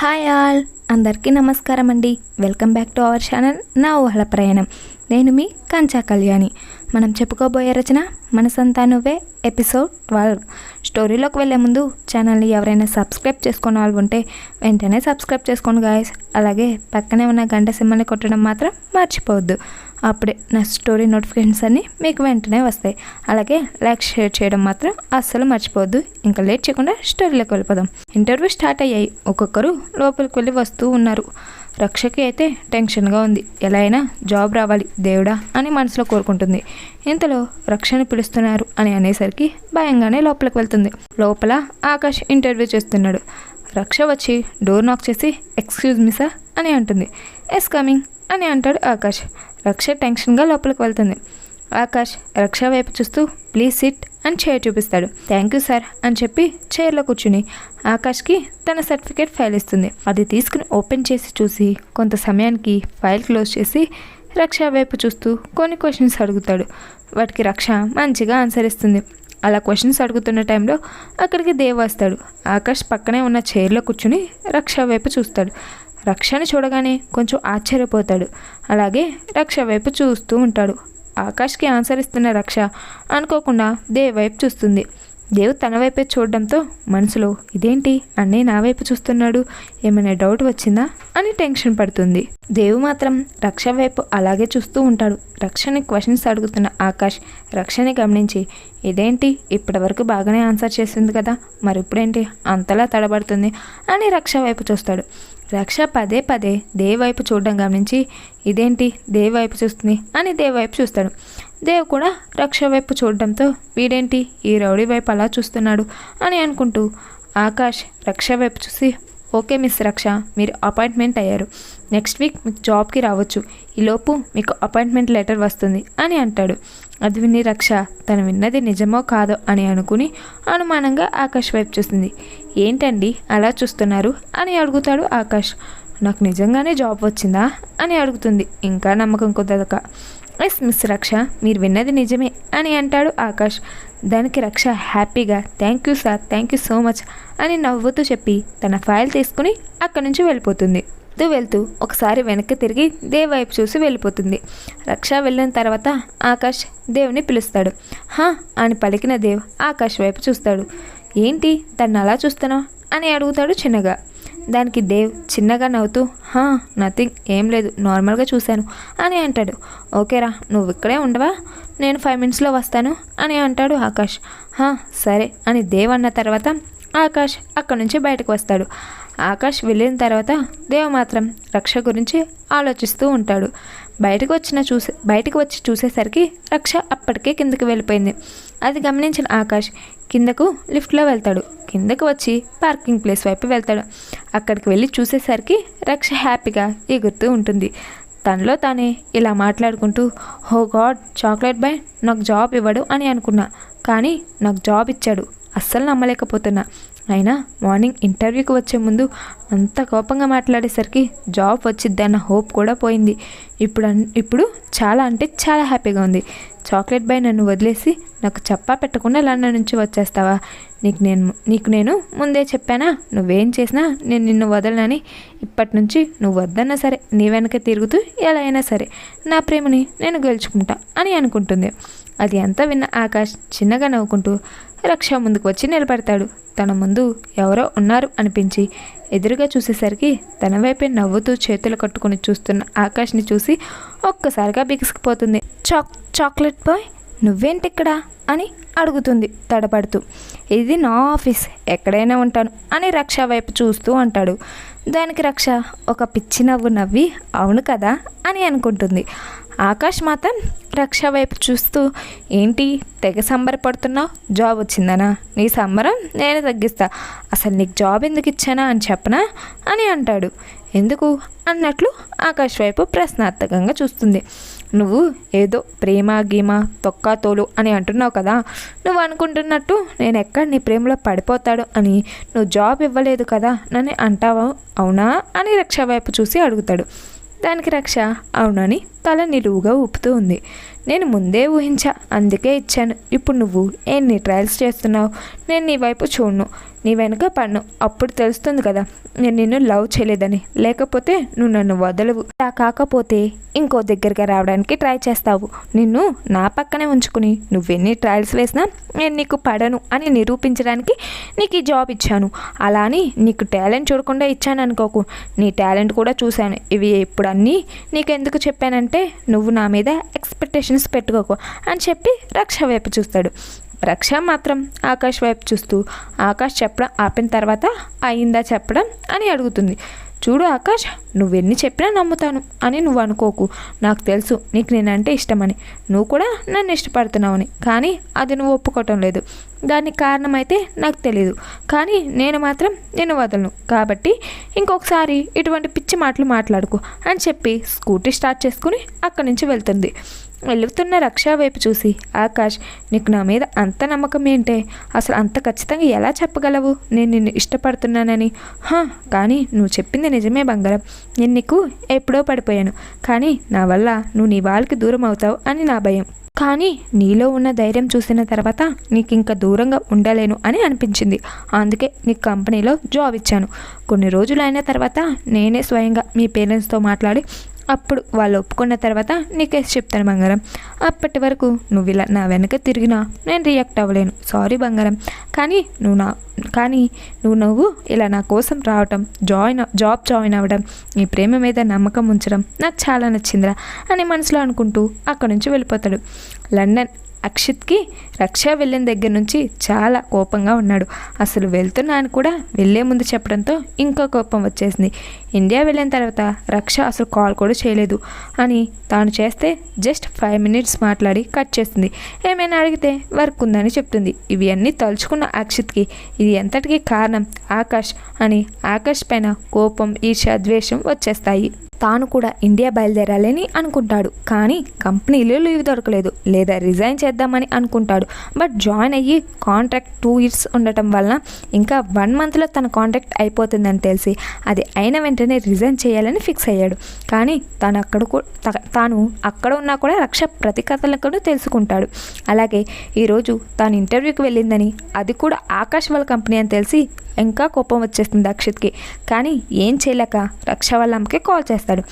Hi all. అందరికీ నమస్కారం అండి welcome back to our channel నా ఊహల ప్రయాణం. నేను మీ కంచా కళ్యాణి. మనం చెప్పుకోబోయే రచన మనసంతా నువ్వే ఎపిసోడ్ ట్వెల్వ్. స్టోరీలోకి వెళ్ళే ముందు ఛానల్ని ఎవరైనా సబ్స్క్రైబ్ చేసుకున్న వాళ్ళు ఉంటే వెంటనే సబ్స్క్రైబ్ చేసుకోండి గాయస్. అలాగే పక్కనే ఉన్న గంట సింహల్ని కొట్టడం మాత్రం మర్చిపోవద్దు. అప్పుడే నా స్టోరీ నోటిఫికేషన్స్ అన్నీ మీకు వెంటనే వస్తాయి. అలాగే లైక్ షేర్ చేయడం మాత్రం అస్సలు మర్చిపోవద్దు. ఇంకా లేట్ చేయకుండా స్టోరీలోకి వెళ్ళిపోదాం. ఇంటర్వ్యూ స్టార్ట్ అయ్యాయి. ఒక్కొక్కరు లోపలికి వెళ్ళి వస్తూ ఉన్నారు. రక్షకి అయితే టెన్షన్గా ఉంది. ఎలా అయినా జాబ్ రావాలి దేవుడా అని మనసులో కోరుకుంటుంది. ఇంతలో రక్షని పిలుస్తున్నారు అని అనేసరికి భయంగానే లోపలికి వెళ్తుంది. లోపల ఆకాష్ ఇంటర్వ్యూ చేస్తున్నాడు. రక్ష వచ్చి డోర్ నాక్ చేసి ఎక్స్క్యూజ్ మీ సార్ అని అంటుంది. ఎస్ కమింగ్ అని అంటాడు ఆకాష్. రక్ష టెన్షన్గా లోపలికి వెళ్తుంది. ఆకాష్ రక్ష వైపు చూస్తూ ప్లీజ్ సిట్ అని చైర్ చూపిస్తాడు. థ్యాంక్ యూ సార్ అని చెప్పి చైర్లో కూర్చుని ఆకాష్కి తన సర్టిఫికేట్ ఫైల్ ఇస్తుంది. అది తీసుకుని ఓపెన్ చేసి చూసి కొంత సమయానికి ఫైల్ క్లోజ్ చేసి రక్ష వైపు చూస్తూ కొన్ని క్వశ్చన్స్ అడుగుతాడు. వాటికి రక్ష మంచిగా ఆన్సర్ ఇస్తుంది. అలా క్వశ్చన్స్ అడుగుతున్న టైంలో అక్కడికి దేవ్ వస్తాడు. ఆకాష్ పక్కనే ఉన్న చైర్లో కూర్చుని రక్ష వైపు చూస్తాడు. రక్షని చూడగానే కొంచెం ఆశ్చర్యపోతాడు. అలాగే రక్ష వైపు చూస్తూ ఉంటాడు. ఆకాష్కి ఆన్సర్ ఇస్తున్న రక్ష అనుకోకుండా దేవ్ వైపు చూస్తుంది. దేవ్ తన వైపే చూడడంతో మనసులో ఇదేంటి? అన్నీ నా వైపు చూస్తున్నాడు? ఏమైనా డౌట్ వచ్చిందా? అని టెన్షన్ పడుతుంది. దేవు మాత్రం రక్ష వైపు అలాగే చూస్తూ ఉంటాడు. రక్షని క్వశ్చన్స్ అడుగుతున్న ఆకాష్ రక్షని గమనించి ఇదేంటి? ఇప్పటివరకు బాగానే ఆన్సర్ చేసింది కదా. మరి ఇప్పుడేంటి అంతలా తడబడుతుంది అని రక్ష వైపు చూస్తాడు. రక్ష పదే పదే దేవ్ వైపు చూడడం గమనించి ఇదేంటి? దేవ్ వైపు చూస్తుంది? అని దేవ్ వైపు చూస్తాడు. దేవ్ కూడా రక్ష వైపు చూడడంతో వీడేంటి? ఈ రౌడీ వైపు అలా చూస్తున్నాడు? అని అనుకుంటూ ఆకాష్ రక్ష వైపు చూసి ఓకే మిస్ రక్ష మీరు అపాయింట్మెంట్ అయ్యారు. నెక్స్ట్ వీక్ మీకు జాబ్కి రావచ్చు. ఈలోపు మీకు అపాయింట్మెంట్ లెటర్ వస్తుంది అని అంటాడు. అది విని రక్ష తను విన్నది నిజమో కాదో అని అనుకుని అనుమానంగా ఆకాష్ వైపు చూస్తుంది ఏంటండి అలా చూస్తున్నారు అని అడుగుతాడు ఆకాష్. నాకు నిజంగానే జాబ్ వచ్చిందా అని అడుగుతుంది. ఇంకా నమ్మకం కుదరక. ఎస్ మిస్ రక్ష మీరు విన్నది నిజమే అని అంటాడు ఆకాష్. దానికి రక్ష హ్యాపీగా thank you sir thank you so much అని నవ్వుతూ చెప్పి తన ఫైల్ తీసుకుని అక్కడి నుంచి వెళ్ళిపోతుంది. వెళ్తూ వెళ్తూ ఒకసారి వెనక్కి తిరిగి దేవ్ వైపు చూసి వెళ్ళిపోతుంది. రక్ష వెళ్ళిన తర్వాత ఆకాష్ దేవుని పిలుస్తాడు. హా అని పలికిన దేవ్ ఆకాష్ వైపు చూస్తాడు. ఏంటి? తను అలా చూస్తున్నావు? అని అడుగుతాడు చిన్నగా. దానికి దేవ్ చిన్నగా నవ్వుతూ హా నథింగ్ ఏం లేదు నార్మల్గా చూశాను అని అంటాడు. ఓకేరా నువ్వు ఇక్కడే ఉండవా? నేను ఫైవ్ మినిట్స్లో వస్తాను అని అంటాడు ఆకాష్. హా సరే అని దేవ్ అన్న తర్వాత ఆకాష్ అక్కడి నుంచి బయటకు వస్తాడు. ఆకాష్ వెళ్ళిన తర్వాత దేవ మాత్రం రక్ష గురించి ఆలోచిస్తూ ఉంటాడు. బయటకు వచ్చిన చూసే బయటకు వచ్చి చూసేసరికి రక్ష అప్పటికే కిందకి వెళ్ళిపోయింది. అది గమనించిన ఆకాష్ కిందకు లిఫ్ట్లో వెళ్తాడు. కిందకు వచ్చి పార్కింగ్ ప్లేస్ వైపు వెళ్తాడు. అక్కడికి వెళ్ళి చూసేసరికి రక్ష హ్యాపీగా ఎగురుతూ ఉంటుంది. తనలో తానే ఇలా మాట్లాడుకుంటూ హో గాడ్ చాక్లెట్ బాయ్ నాకు జాబ్ ఇవ్వడు అని అనుకున్నా. కానీ నాకు జాబ్ ఇచ్చాడు. అస్సలు నమ్మలేకపోతున్నా. అయినా మార్నింగ్ ఇంటర్వ్యూకి వచ్చే ముందు అంత కోపంగా మాట్లాడేసరికి జాబ్ వచ్చిద్దన్న హోప్ కూడా పోయింది. ఇప్పుడు ఇప్పుడు చాలా అంటే చాలా హ్యాపీగా ఉంది. చాక్లెట్ బాయ్ నన్ను వదిలేసి నాకు చెప్పా పెట్టకుండా లండన్ నుంచి వచ్చేస్తావా? నీకు నేను నీకు నేను ముందే చెప్పానా? నువ్వేం చేసినా నేను నిన్ను వదలనని ఇప్పటి నుంచి నువ్వు వద్దన్నా సరే నీ వెనక తిరుగుతూ ఎలా అయినా సరే నా ప్రేమని నేను గెలుచుకుంటా అని అనుకుంటుంది. అది అంతా విన్న ఆకాష్ చిన్నగా నవ్వుకుంటూ రక్ష ముందుకు వచ్చి నిలబడతాడు. తన ముందు ఎవరో ఉన్నారు అనిపించి ఎదురుగా చూసేసరికి తన వైపే నవ్వుతూ చేతులు కట్టుకుని చూస్తున్న ఆకాష్ని చూసి ఒక్కసారిగా బిగుసుకుపోతుంది. Choc chocolate bye? నువ్వేంటి ఇక్కడ అని అడుగుతుంది తడపడుతూ. ఇది నా ఆఫీస్ ఎక్కడైనా ఉంటాను అని రక్ష వైపు చూస్తూ అంటాడు. దానికి రక్ష ఒక పిచ్చి నవ్వు నవ్వి అవును కదా? అని అనుకుంటుంది. ఆకాష్ మాత్రం రక్ష వైపు చూస్తూ ఏంటి తెగ సంబరపడుతున్నావు? జాబ్ వచ్చిందనా? నీ సంబరం నేను తగ్గిస్తా. అసలు నీకు జాబ్ ఎందుకు ఇచ్చానా అని చెప్పనా? అని అంటాడు. ఎందుకు? అన్నట్లు ఆకాష్ వైపు ప్రశ్నార్థకంగా చూస్తుంది. నువ్వు ఏదో ప్రేమ గీమ తొక్క తోలు అని అంటున్నావు కదా నువ్వు అనుకుంటున్నట్టు నేను ఎక్కడ నీ ప్రేమలో పడిపోతాడు అని నువ్వు జాబ్ ఇవ్వలేదు కదా నన్ను అంటావా? అవునా? అని రక్ష వైపు చూసి అడుగుతాడు. దానికి రక్ష అవునని తల నిలువుగా ఊపుతూ ఉంది. నేను ముందే ఊహించా అందుకే ఇచ్చాను. ఇప్పుడు నువ్వు ఎన్ని ట్రయల్స్ చేస్తున్నావు? నేను నీ వైపు చూడను. నీ వెనుక పన్ను అప్పుడు తెలుస్తుంది కదా నేను నిన్ను లవ్ చేయలేదని. లేకపోతే నువ్వు నన్ను వదలవు. అలా కాకపోతే ఇంకో దగ్గరగా రావడానికి ట్రై చేస్తావు. నిన్ను నా పక్కనే ఉంచుకుని నువ్వెన్ని ట్రయల్స్ వేసినా నేను నీకు పడను అని నిరూపించడానికి నీకు ఈ జాబ్ ఇచ్చాను. అలా అని నీకు టాలెంట్ చూడకుండా ఇచ్చాను అనుకోకు. నీ టాలెంట్ కూడా చూశాను. ఇవి ఇప్పుడు అన్నీ నీకు ఎందుకు చెప్పానంటే నువ్వు నా మీద ఎక్స్పెక్టేషన్ ఎక్స్పెక్టేషన్స్ పెట్టుకోకు అని చెప్పి రక్ష వైపు చూస్తాడు. రక్ష మాత్రం ఆకాష్ వైపు చూస్తూ ఆకాష్ చెప్పడం ఆపిన తర్వాత అయిందా చెప్పడం అని అడుగుతుంది. చూడు ఆకాష్ నువ్వెన్ని చెప్పినా నమ్ముతాను అని నువ్వు అనుకోకు. నాకు తెలుసు నీకు నేనంటే ఇష్టమని. నువ్వు కూడా నన్ను ఇష్టపడుతున్నావని. కానీ అది నువ్వు ఒప్పుకోవటం లేదు. దానికి కారణమైతే నాకు తెలియదు కానీ నేను మాత్రం నేను వదలను. కాబట్టి ఇంకొకసారి ఇటువంటి పిచ్చి మాటలు మాట్లాడుకో అని చెప్పి స్కూటీ స్టార్ట్ చేసుకుని అక్కడి నుంచి వెళ్తుంది. వెలుగుతున్న రక్షా వైపు చూసి ఆకాష్ నీకు నా మీద అంత నమ్మకం ఏంటే? అసలు అంత ఖచ్చితంగా ఎలా చెప్పగలవు? నేను నిన్ను ఇష్టపడుతున్నానని. హా కానీ నువ్వు చెప్పింది నిజమే బంగారం. నేను నీకు ఎప్పుడో పడిపోయాను. కానీ నా వల్ల నువ్వు నీ వాళ్ళకి దూరం అవుతావు అని నా భయం. కానీ నీలో ఉన్న ధైర్యం చూసిన తర్వాత నీకు ఇంకా దూరంగా ఉండలేను అని అనిపించింది. అందుకే నీ కంపెనీలో జాబ్ ఇచ్చాను. కొన్ని రోజులు అయిన తర్వాత నేనే స్వయంగా మీ పేరెంట్స్తో మాట్లాడి అప్పుడు వాళ్ళు ఒప్పుకున్న తర్వాత నీకేసి చెప్తాను బంగారం. అప్పటి వరకు నువ్వు ఇలా నా వెనక తిరిగినా నేను రియాక్ట్ అవ్వలేను. సారీ బంగారం. కానీ నువ్వు నా కానీ నువ్వు నువ్వు ఇలా నా కోసం రావటం జాయిన్ జాబ్ జాయిన్ అవ్వడం నీ ప్రేమ మీద నమ్మకం ఉంచడం నాకు చాలా నచ్చిందిరా అని మనసులో అనుకుంటూ అక్కడి నుంచి వెళ్ళిపోతాడు. లండన్ అక్షిత్కి రక్ష వెళ్ళిన దగ్గర నుంచి చాలా కోపంగా ఉన్నాడు. అసలు వెళ్తున్నా అని కూడా వెళ్ళే ముందు చెప్పడంతో ఇంకో కోపం వచ్చేసింది. ఇండియా వెళ్ళిన తర్వాత రక్ష అసలు కాల్ కూడా చేయలేదు అని తాను చేస్తే జస్ట్ ఫైవ్ మినిట్స్ మాట్లాడి కట్ చేస్తుంది. ఏమైనా అడిగితే వర్క్ ఉందని చెప్తుంది. ఇవి అన్నీ తలుచుకున్న అక్షిత్కి ఇది ఎంతటికీ కారణం? ఆకాష్ అని ఆకాష్ పైన కోపం ఈర్ష ద్వేషం వచ్చేస్తాయి. తాను కూడా ఇండియా బయలుదేరాలని అనుకుంటాడు. కానీ కంపెనీలో లీవ్ దొరకలేదు. లేదా రిజైన్ చేద్దామని అనుకుంటాడు. బట్ జాయిన్ అయ్యి కాంట్రాక్ట్ టూ ఇయర్స్ ఉండటం వలన ఇంకా వన్ మంత్లో తన కాంట్రాక్ట్ అయిపోతుందని తెలిసి అది అయిన వెంటనే రిజైన్ చేయాలని ఫిక్స్ అయ్యాడు. కానీ తాను అక్కడ తాను అక్కడ ఉన్నా కూడా రక్ష ప్రతికథలను తెలుసుకుంటాడు. అలాగే ఈరోజు తాను ఇంటర్వ్యూకి వెళ్ళిందని అది కూడా ఆకాశ్ వాళ్ళ కంపెనీ అని తెలిసి ఇంకా కోపం వచ్చేస్తుంది అక్షిత్కి. కానీ ఏం చేయలేక రక్ష వాళ్ళ అమ్మకి కాల్ చేస్తాడు.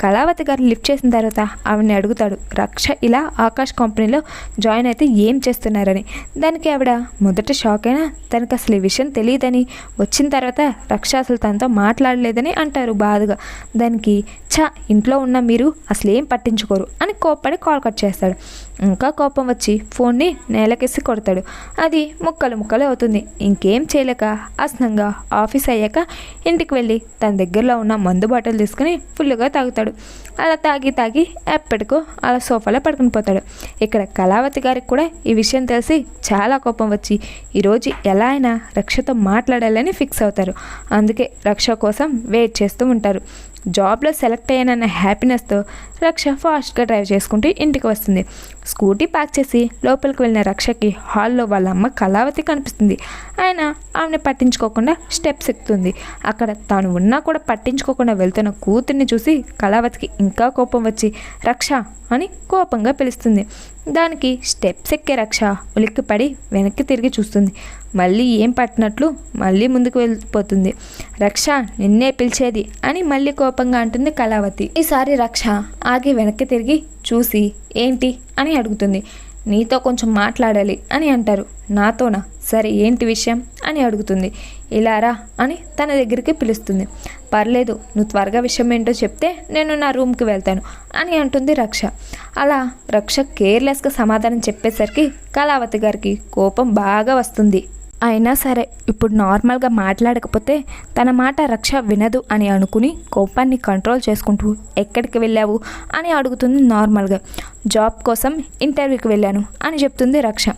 కళావతి గారు లిఫ్ట్ చేసిన తర్వాత ఆవిడని అడుగుతాడు రక్ష ఇలా ఆకాష్ కంపెనీలో జాయిన్ అయితే ఏం చేస్తున్నారని? దానికి ఆవిడ మొదట షాక్ అయినా తనకు అసలు ఈ విషయం తెలియదని వచ్చిన తర్వాత రక్ష అసలు తనతో మాట్లాడలేదని అంటారు. బాధగా. దానికి ఛా ఇంట్లో ఉన్న మీరు అసలు ఏం పట్టించుకోరు అని కోప్పడి కాల్ కట్ చేస్తాడు. ఇంకా కోపం వచ్చి ఫోన్ని నేలకేసి కొడతాడు. అది ముక్కలు ముక్కలు అవుతుంది. ఇంకేం చేయలేక అసనంగా ఆఫీస్ అయ్యాక ఇంటికి వెళ్ళి తన దగ్గరలో ఉన్న మందు బాటిల్ తీసుకుని ఫుల్గా తాగుతాడు. అలా తాగి తాగి ఎప్పటికో అలా సోఫాలో పడుకుని పోతాడు. ఇక్కడ కళావతి గారికి కూడా ఈ విషయం తెలిసి చాలా కోపం వచ్చి ఈరోజు ఎలా అయినా రక్షతో మాట్లాడాలని ఫిక్స్ అవుతారు. అందుకే రక్ష కోసం వెయిట్ చేస్తూ ఉంటారు. జాబ్లో సెలెక్ట్ అయ్యానన్న హ్యాపీనెస్తో రక్ష ఫాస్ట్గా డ్రైవ్ చేసుకుంటూ ఇంటికి వస్తుంది. స్కూటీ ప్యాక్ చేసి లోపలికి వెళ్ళిన రక్షకి హాల్లో వాళ్ళ అమ్మ కళావతి కనిపిస్తుంది. ఆయన ఆమెను పట్టించుకోకుండా స్టెప్స్ ఎక్కుతుంది. అక్కడ తాను ఉన్నా కూడా పట్టించుకోకుండా వెళ్తున్న కూతుర్ని చూసి కళావతికి ఇంకా కోపం వచ్చి రక్ష అని కోపంగా పిలుస్తుంది. దానికి స్టెప్స్ ఎక్కే రక్ష. ఉలిక్కిపడి వెనక్కి తిరిగి చూస్తుంది. మళ్ళీ ఏం పట్టినట్లు మళ్ళీ ముందుకు వెళ్ళిపోతుంది. రక్ష నిన్నే పిలిచేది అని మళ్ళీ కోపంగా అంటుంది కళావతి. ఈసారి రక్ష ఆగి వెనక్కి తిరిగి చూసి ఏంటి అని అడుగుతుంది. నీతో కొంచెం మాట్లాడాలి అని అంటారు. నాతోనా? సరే ఏంటి విషయం? అని అడుగుతుంది. ఇలా రా అని తన దగ్గరికి పిలుస్తుంది. పర్లేదు నువ్వు త్వరగా విషయం ఏంటో చెప్తే నేను నా రూమ్కి వెళ్తాను అని అంటుంది రక్ష. అలా రక్ష కేర్లెస్గా సమాధానం చెప్పేసరికి కళావతి గారికి కోపం బాగా వస్తుంది. అయినా సరే ఇప్పుడు నార్మల్గా మాట్లాడకపోతే తన మాట రక్ష వినదు అని అనుకుని కోపాన్ని కంట్రోల్ చేసుకుంటూ ఎక్కడికి వెళ్ళావు? అని అడుగుతుంది నార్మల్గా. జాబ్ కోసం ఇంటర్వ్యూకి వెళ్ళాను అని చెప్తుంది రక్ష.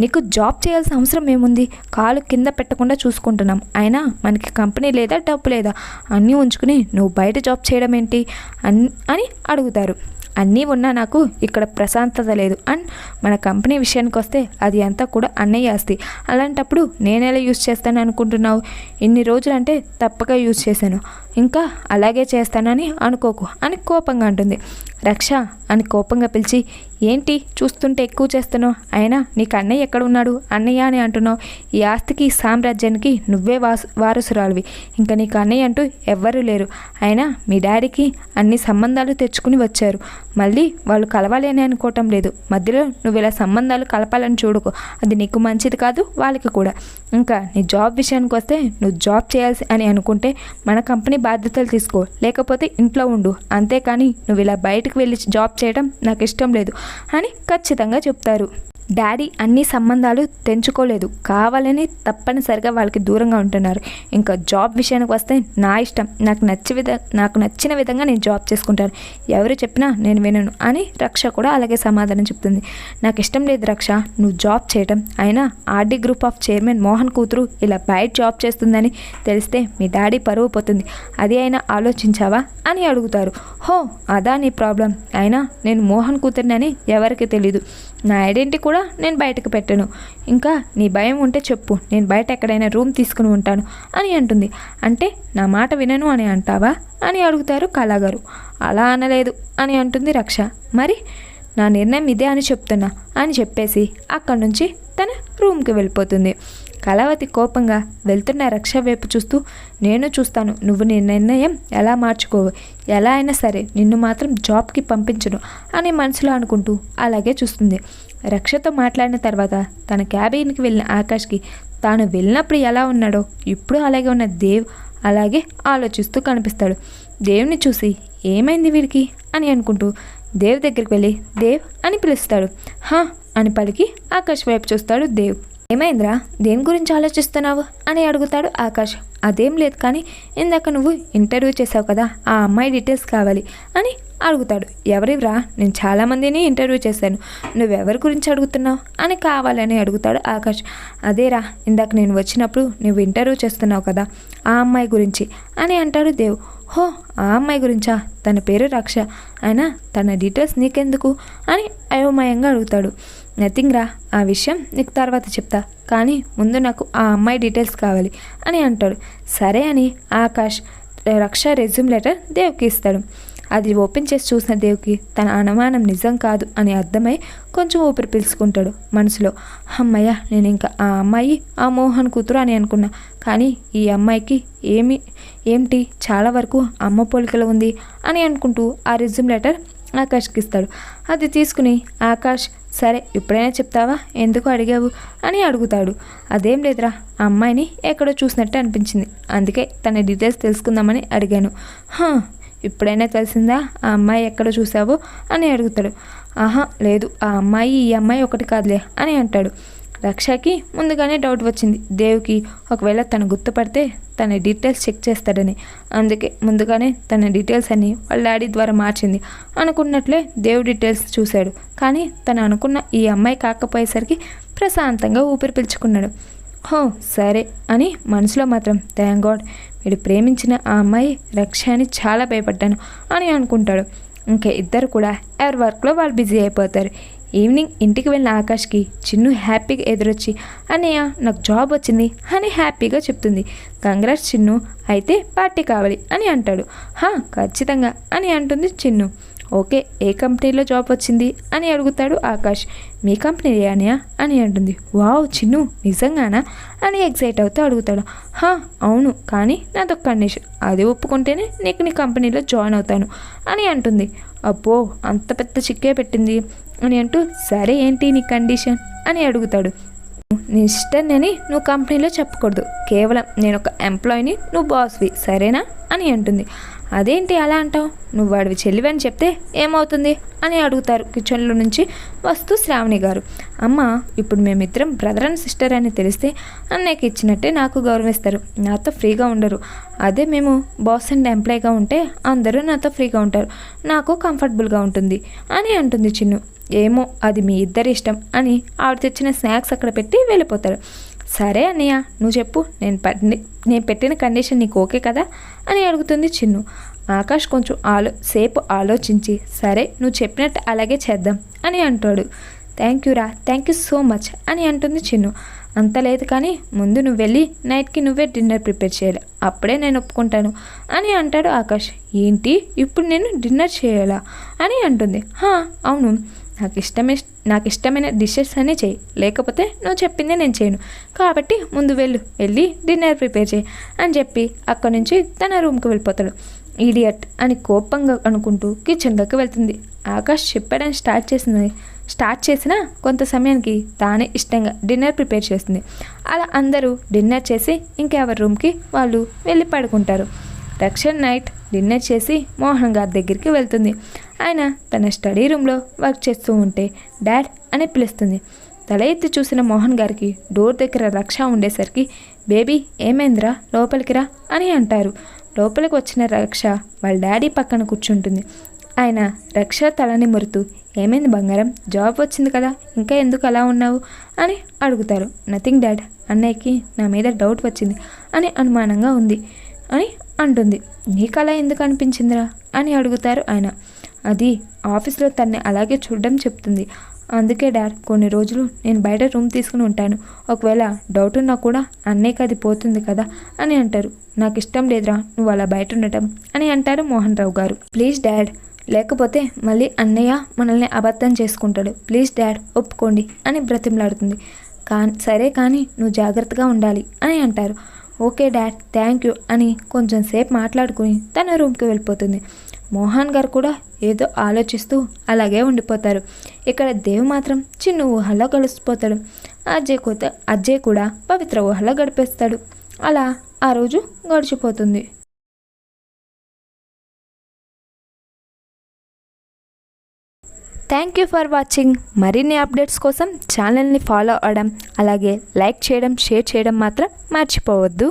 నీకు జాబ్ చేయాల్సిన అవసరం ఏముంది? కాలు కింద పెట్టకుండా చూసుకుంటున్నాం. అయినా మనకి కంపెనీ లేదా డబ్బు లేదా? అన్నీ ఉంచుకుని నువ్వు బయట జాబ్ చేయడం ఏంటి అని అని అడుగుతారు. అన్నీ ఉన్నా నాకు ఇక్కడ ప్రశాంతత లేదు. అండ్ మన కంపెనీ విషయానికి వస్తే అది అంతా కూడా అన్నయ్య ఆస్తి. అలాంటప్పుడు నేనెలా యూజ్ చేస్తాను అనుకుంటున్నావు? ఇన్ని రోజులు అంటే తప్పక యూజ్ చేశాను. ఇంకా అలాగే చేస్తానని అనుకోకు అని కోపంగా అంటుంది. రక్ష అని కోపంగా పిలిచి ఏంటి? చూస్తుంటే ఎక్కువ చేస్తున్నావు. అయినా నీకు అన్నయ్య ఎక్కడ ఉన్నాడు అన్నయ్య అని అంటున్నావు. ఈ ఆస్తికి సామ్రాజ్యానికి నువ్వే వాసు వారసురాలివి. ఇంకా నీకు అన్నయ్య అంటూ ఎవ్వరూ లేరు. అయినా మీ డాడీకి అన్ని సంబంధాలు తెచ్చుకుని వచ్చారు. మళ్ళీ వాళ్ళు కలవాలి అని అనుకోవటం లేదు. మధ్యలో నువ్వు ఇలా సంబంధాలు కలపాలని చూడకు. అది నీకు మంచిది కాదు వాళ్ళకి కూడా. ఇంకా నీ జాబ్ విషయానికి వస్తే నువ్వు జాబ్ చేయాల్సి అని అనుకుంటే మన కంపెనీ బాధ్యతలు తీసుకో. లేకపోతే ఇంట్లో ఉండు. అంతేకాని నువ్వు ఇలా బయటకు వెళ్ళి జాబ్ చేయడం నాకు ఇష్టం లేదు. అని ఖచ్చితంగా చెప్తారు. డాడీ అన్ని సంబంధాలు తెంచుకోలేదు. కావాలని తప్పనిసరిగా వాళ్ళకి దూరంగా ఉంటున్నారు. ఇంకా జాబ్ విషయానికి వస్తే నా ఇష్టం. నాకు నచ్చి విధ నాకు నచ్చిన విధంగా నేను జాబ్ చేసుకుంటాను. ఎవరు చెప్పినా నేను వినను అని రక్ష కూడా అలాగే సమాధానం చెప్తుంది. నాకు ఇష్టం లేదు రక్ష నువ్వు జాబ్ చేయటం. అయినా RD group of chairman Mohan కూతురు ఇలా బయట జాబ్ చేస్తుందని తెలిస్తే మీ డాడీ పరువు పోతుంది. అది అయినా ఆలోచించావా? అని అడుగుతారు. హో అదా నీ ప్రాబ్లం. అయినా నేను మోహన్ కూతురినని ఎవరికి తెలీదు. నా ఐడెంటిటీ కూడా నేను బయటకు పెట్టను. ఇంకా నీ భయం ఉంటే చెప్పు. నేను బయట ఎక్కడైనా రూమ్ తీసుకుని ఉంటాను అని అంటుంది. అంటే నా మాట వినను అని అంటావా అని అడుగుతారు కళాగారు. అలా అనలేదు అని అంటుంది రక్ష. మరి నా నిర్ణయం ఇదే అని చెప్తున్నా అని చెప్పేసి అక్కడి నుంచి తన రూమ్కి వెళ్ళిపోతుంది. కళావతి కోపంగా వెళ్తున్న రక్ష వైపు చూస్తూ నేను చూస్తాను. నువ్వు నీ నిర్ణయం ఎలా మార్చుకోవు? ఎలా అయినా సరే నిన్ను మాత్రం జాబ్కి పంపించను అని మనసులో అనుకుంటూ అలాగే చూస్తుంది. రక్షతో మాట్లాడిన తర్వాత తన క్యాబిన్కి వెళ్ళిన ఆకాష్కి తాను వెళ్ళినప్పుడు ఎలా ఉన్నాడో ఇప్పుడు అలాగే ఉన్న దేవ్ అలాగే ఆలోచిస్తూ కనిపిస్తాడు. దేవుని చూసి ఏమైంది వీడికి? అని అనుకుంటూ దేవ్ దగ్గరికి వెళ్ళి దేవ్ అని పిలుస్తాడు. హా అని పలికి ఆకాష్ వైపు చూస్తాడు దేవ్. ఏమైందిరా? దేని గురించి ఆలోచిస్తున్నావు? అని అడుగుతాడు ఆకాష్. అదేం లేదు కానీ ఇందాక నువ్వు ఇంటర్వ్యూ చేసావు కదా ఆ అమ్మాయి డీటెయిల్స్ కావాలి అని అడుగుతాడు. ఎవరివ్రా? నేను చాలామందిని ఇంటర్వ్యూ చేశాను. నువ్వెవరి గురించి అడుగుతున్నావు? అని కావాలని అడుగుతాడు ఆకాష్. అదేరా ఇందాక నేను వచ్చినప్పుడు నువ్వు ఇంటర్వ్యూ చేస్తున్నావు కదా ఆ అమ్మాయి గురించి అని అంటాడు దేవ్. హో ఆ అమ్మాయి గురించా? తన పేరు రక్ష. అయినా తన డీటెయిల్స్ నీకెందుకు? అని అయోమయంగా అడుగుతాడు. నథింగ్ రా ఆ విషయం నీకు తర్వాత చెప్తా. కానీ ముందు నాకు ఆ అమ్మాయి డీటెయిల్స్ కావాలి అని అంటాడు. సరే అని ఆకాష్ రక్ష రెజ్యూమ్ లెటర్ దేవ్కి ఇస్తాడు. అది ఓపెన్ చేసి చూసిన దేవుకి తన అనుమానం నిజం కాదు అని అర్థమై కొంచెం ఊపిరి పీల్చుకుంటాడు మనసులో. అమ్మయ్య నేను ఇంకా ఆ అమ్మాయి ఆ మోహన్ కూతురు అని అనుకున్నా. కానీ ఈ అమ్మాయికి ఏమి ఏమిటి? చాలా వరకు అమ్మ పోలికలు ఉంది అని అనుకుంటూ ఆ రెజ్యూమ్ లెటర్ ఆకాష్కి ఇస్తాడు. అది తీసుకుని ఆకాష్ సరే ఇప్పుడైనా చెప్తావా? ఎందుకు అడిగావు? అని అడుగుతాడు. అదేం లేదురా ఆ అమ్మాయిని ఎక్కడో చూసినట్టు అనిపించింది. అందుకే తన డీటెయిల్స్ తెలుసుకుందామని అడిగాను. ఇప్పుడైనా తెలిసిందా? ఆ అమ్మాయి ఎక్కడ చూసావో? అని అడుగుతాడు. ఆహా లేదు. ఆ అమ్మాయి ఈ అమ్మాయి ఒకటి కాదులే అని అంటాడు. రక్షకి ముందుగానే డౌట్ వచ్చింది. దేవుకి ఒకవేళ తను గుర్తుపడితే తన డీటెయిల్స్ చెక్ చేస్తాడని. అందుకే ముందుగానే తన డీటెయిల్స్ అన్ని వాళ్ళ డాడీ ద్వారా మార్చింది. అనుకున్నట్లే దేవు డీటెయిల్స్ చూశాడు. కానీ తను అనుకున్న ఈ అమ్మాయి కాకపోయేసరికి ప్రశాంతంగా ఊపిరి పీల్చుకున్నాడు. హో సరే అని మనసులో మాత్రం థ్యాంక్ గాడ్ వీడు ప్రేమించిన ఆ అమ్మాయి రక్ష అని చాలా భయపడ్డాను అని అనుకుంటాడు. ఇంకా ఇద్దరు కూడా ఎవరి వర్క్లో వాళ్ళు బిజీ అయిపోతారు. ఈవినింగ్ ఇంటికి వెళ్ళిన ఆకాష్కి చిన్ను హ్యాపీగా ఎదురొచ్చి అన్నయ్య నాకు జాబ్ వచ్చింది అని హ్యాపీగా చెప్తుంది. కంగ్రాట్స్ చిన్ను అయితే పార్టీ కావాలి అని అంటాడు. హా ఖచ్చితంగా అని అంటుంది చిన్ను. ఓకే ఏ కంపెనీలో జాబ్ వచ్చింది? అని అడుగుతాడు ఆకాష్. మీ కంపెనీ అనియా అని అంటుంది. వావ్ చిన్ను నిజంగానా? అని ఎగ్జైట్ అవుతూ అడుగుతాడు. హా అవును కానీ నాదొక కండిషన్. అది ఒప్పుకుంటేనే నీకు నీ కంపెనీలో జాయిన్ అవుతాను. అని అంటుంది. అబ్బో అంత పెద్ద చిక్కే పెట్టింది. అని అంటూ సరే ఏంటి నీ కండిషన్? అని అడుగుతాడు. నీ ఇష్టాన్ని నువ్వు కంపెనీలో చెప్పకూడదు. కేవలం నేను ఒక ఎంప్లాయీని నువ్వు బాస్వి సరేనా? అని అంటుంది. అదేంటి అలా అంటావు? నువ్వు వాడివి చెల్లివి అని చెప్తే ఏమవుతుంది అని అడుగుతారు కిచెన్లో నుంచి వస్తూ శ్రావణి గారు. అమ్మ ఇప్పుడు మేమిద్దరం బ్రదర్ అండ్ సిస్టర్ అని తెలిస్తే అన్నయ్యకి ఇచ్చినట్టే నాకు గౌరవిస్తారు. నాతో ఫ్రీగా ఉండరు. అదే మేము బాస్ అండ్ ఎంప్లాయ్గా ఉంటే అందరూ నాతో ఫ్రీగా ఉంటారు. నాకు కంఫర్టబుల్గా ఉంటుంది అని అంటుంది చిన్ను. ఏమో అది మీ ఇద్దరి ఇష్టం అని ఆవిడ తెచ్చిన స్నాక్స్ అక్కడ పెట్టి వెళ్ళిపోతాడు సరే అన్నయ్య నువ్వు చెప్పు నేను నేను పెట్టిన కండిషన్ నీకు ఓకే కదా అని అడుగుతుంది చిన్ను. ఆకాష్ కొంచెం ఆలో సేపు ఆలోచించి సరే నువ్వు చెప్పినట్టు అలాగే చేద్దాం అని అంటాడు. థ్యాంక్ యూ రా థ్యాంక్ యూ సో మచ్ అని అంటుంది చిన్ను. అంత లేదు కానీ ముందు నువ్వు వెళ్ళి నైట్కి నువ్వే డిన్నర్ ప్రిపేర్ చేయాలి. అప్పుడే నేను ఒప్పుకుంటాను అని అంటాడు ఆకాష్. ఏంటి? ఇప్పుడు నేను డిన్నర్ చేయాలా అని అంటుంది. హా అవును. నాకు ఇష్టమే నాకు ఇష్టమైన డిషెస్ అని చేయి. లేకపోతే నువ్వు చెప్పింది నేను చేయను. కాబట్టి ముందు వెళ్ళు వెళ్ళి డిన్నర్ ప్రిపేర్ చేయి అని చెప్పి అక్కడి నుంచి తన రూమ్కి వెళ్ళిపోతాడు. ఈడియట్ అని కోపంగా అనుకుంటూ కిచెన్లోకి వెళ్తుంది. ఆకాష్ చెప్పడం స్టార్ట్ చేసింది స్టార్ట్ చేసిన కొంత సమయానికి తానే ఇష్టంగా డిన్నర్ ప్రిపేర్ చేస్తుంది. అలా అందరూ డిన్నర్ చేసి ఇంకెవరి రూమ్కి వాళ్ళు వెళ్ళి పడుకుంటారు. రక్షణ్ నైట్ డిన్నర్ చేసి మోహన్ గారి దగ్గరికి వెళ్తుంది. ఆయన తన స్టడీ రూమ్లో వర్క్ చేస్తూ ఉంటే డాడ్ అని పిలుస్తుంది. తల ఎత్తి చూసిన మోహన్ గారికి డోర్ దగ్గర రక్ష ఉండేసరికి బేబీ ఏమైందిరా? లోపలికి రా అని అంటారు. లోపలికి వచ్చిన రక్ష వాళ్ళ డాడీ పక్కన కూర్చుంటుంది. ఆయన రక్ష తలని మురుతూ ఏమైంది బంగారం? జాబ్ వచ్చింది కదా? ఇంకా ఎందుకు అలా ఉన్నావు? అని అడుగుతారు. నథింగ్ డాడ్ అన్నయ్యకి నా మీద డౌట్ వచ్చింది అని అనుమానంగా ఉంది అని అంటుంది. నీకు అలా ఎందుకు అనిపించిందిరా? అని అడుగుతారు ఆయన. అది ఆఫీస్లో తన్ని అలాగే చూడడం చెప్తుంది. అందుకే డాడ్ కొన్ని రోజులు నేను బయట రూమ్ తీసుకుని ఉంటాను. ఒకవేళ డౌట్ ఉన్నా కూడా అన్నయ్యకి అది పోతుంది కదా అని అంటారు. నాకు ఇష్టం లేదురా నువ్వు అలా బయట ఉండటం అని అంటారు మోహన్ రావు గారు. ప్లీజ్ డాడ్ లేకపోతే మళ్ళీ అన్నయ్య మనల్ని అబద్ధం చేసుకుంటాడు. ప్లీజ్ డాడ్ ఒప్పుకోండి అని బ్రతిమలాడుతుంది. కా సరే కానీ నువ్వు జాగ్రత్తగా ఉండాలి అని అంటారు. ఓకే డాడ్ థ్యాంక్ యూ అని కొంచెం సేపు మాట్లాడుకుని తన రూమ్కి వెళ్ళిపోతుంది. మోహన్ గారు కూడా ఏదో ఆలోచిస్తూ అలాగే ఉండిపోతారు. ఇక్కడ దేవ్ మాత్రం చిన్న ఊహల్లో కలిసిపోతాడు అజయ్ కొత్త అజయ్ కూడా పవిత్ర ఊహలో గడిపేస్తాడు. అలా ఆ రోజు గడిచిపోతుంది. Thank you for watching. మరిన్ని అప్డేట్స్ కోసం ఛానల్ని ఫాలో అవ్వడం అలాగే లైక్ చేయడం షేర్ చేయడం మాత్రం మర్చిపోవద్దు.